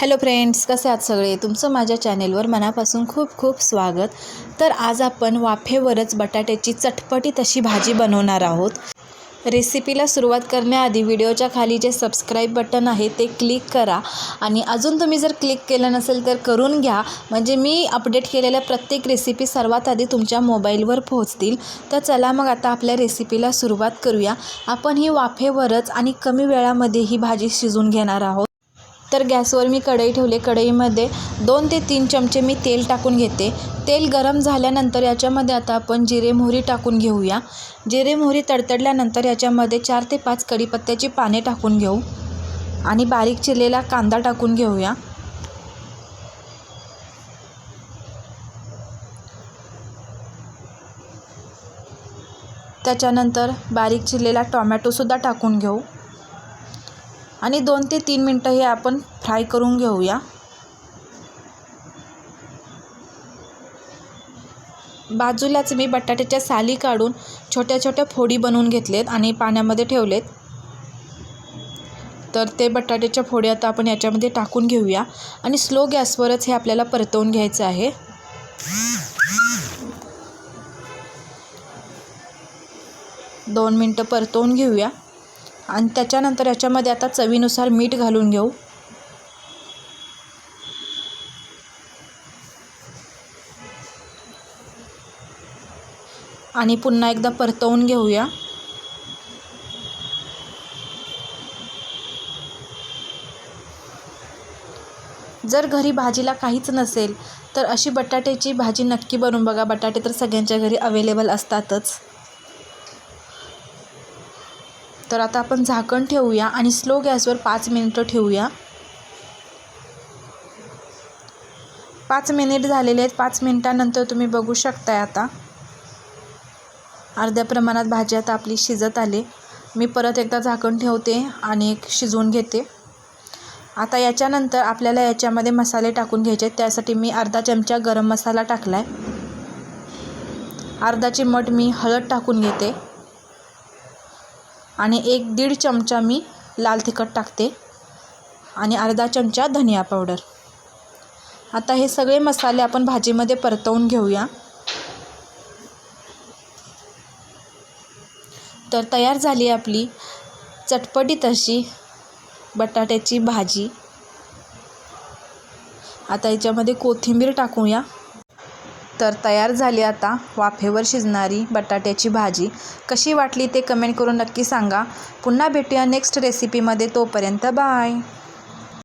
Hello friends कसे आहात सगळे? तुमचं माझ्या चॅनेलवर मनापासून खूप खूप स्वागत. तर आज आपण वाफेवरच बटाट्याची चटपटी तशी भाजी बनवणार आहोत. रेसिपीला सुरुवात करण्याआधी व्हिडिओच्या खाली जे सबस्क्राईब बटन आहे ते क्लिक करा. आणि अजून तुम्ही जर क्लिक केलं नसेल तर करून घ्या. म्हणजे मी अपडेट केलेल्या प्रत्येक रेसिपी सर्वात आधी तुमच्या मोबाईलवर पोहोचतील. तर चला मग आता आपल्या रेसिपीला सुरुवात करूया. आपण ही वाफेवरच आणि कमी वेळामध्ये ही भाजी शिजून घेणार आहोत. तर गॅसवर मी कढई ठेवले. कढईमध्ये दोन ते तीन चमचे मी तेल टाकून घेते. तेल गरम झाल्यानंतर याच्यामध्ये आता आपण जिरे मोहरी टाकून घेऊया. जिरे मोहरी तडतडल्यानंतर याच्यामध्ये चार ते पाच कढीपत्त्याची पाने टाकून घेऊ. आणि बारीक चिरलेला कांदा टाकून घेऊया. त्याच्यानंतर बारीक चिरलेला टॉमॅटोसुद्धा टाकून घेऊ. आणि दोन ते तीन मिनटं हे आपण फ्राय करून घेऊया. बाजूलाच मी बटाट्याच्या साली काढून छोट्या छोट्या फोडी बनवून घेतलेत आणि पाण्यामध्ये ठेवलेत. तर ते बटाट्याच्या फोडी आता आपण याच्यामध्ये टाकून घेऊया आणि स्लो गॅसवरच हे आपल्याला परतवून घ्यायचं आहे. दोन मिनटं परतवून घेऊया. आणि त्याच्यानंतर याच्यामध्ये आता चवीनुसार मीठ घालून घेऊ. आणि पुन्हा एकदा परतवून घेऊया. जर घरी भाजीला काहीच नसेल तर अशी बटाट्याची भाजी नक्की बनवून बघा. बटाटे तर सगळ्यांच्या घरी अवेलेबल असतातच. तर आता आपण झाकण ठेवूया आणि स्लो गॅसवर पाच मिनिटं ठेवूया. पाच मिनिट झालेले आहेत. पाच मिनिटानंतर तुम्ही बघू शकताय आता. अर्ध्या प्रमाणात भाजी आता आपली शिजत आली. मी परत एकदा झाकण ठेवते आणि एक शिजवून घेते. आता याच्यानंतर आपल्याला याच्यामध्ये मसाले टाकून घ्यायचे त्यासाठी मी अर्धा चमचा गरम मसाला टाकला आहे अर्धा चिमट मी हळद टाकून घेते. आणि एक दीड चमचा मी लाल तिखट टाकते. आणि अर्धा चमचा धनिया पावडर. आता हे सगळे मसाले आपण भाजीमध्ये परतवून घेऊया. तर तयार झाली आपली चटपटीत अशी बटाट्याची भाजी. आता याच्यामध्ये कोथिंबीर टाकूया. तर तयार झाली आता. वाफेवर शिजणारी बटाट्याची भाजी. कशी वाटली ते कमेंट करून नक्की सांगा. पुन्हा भेटूया नेक्स्ट रेसिपीमध्ये तोपर्यंत बाय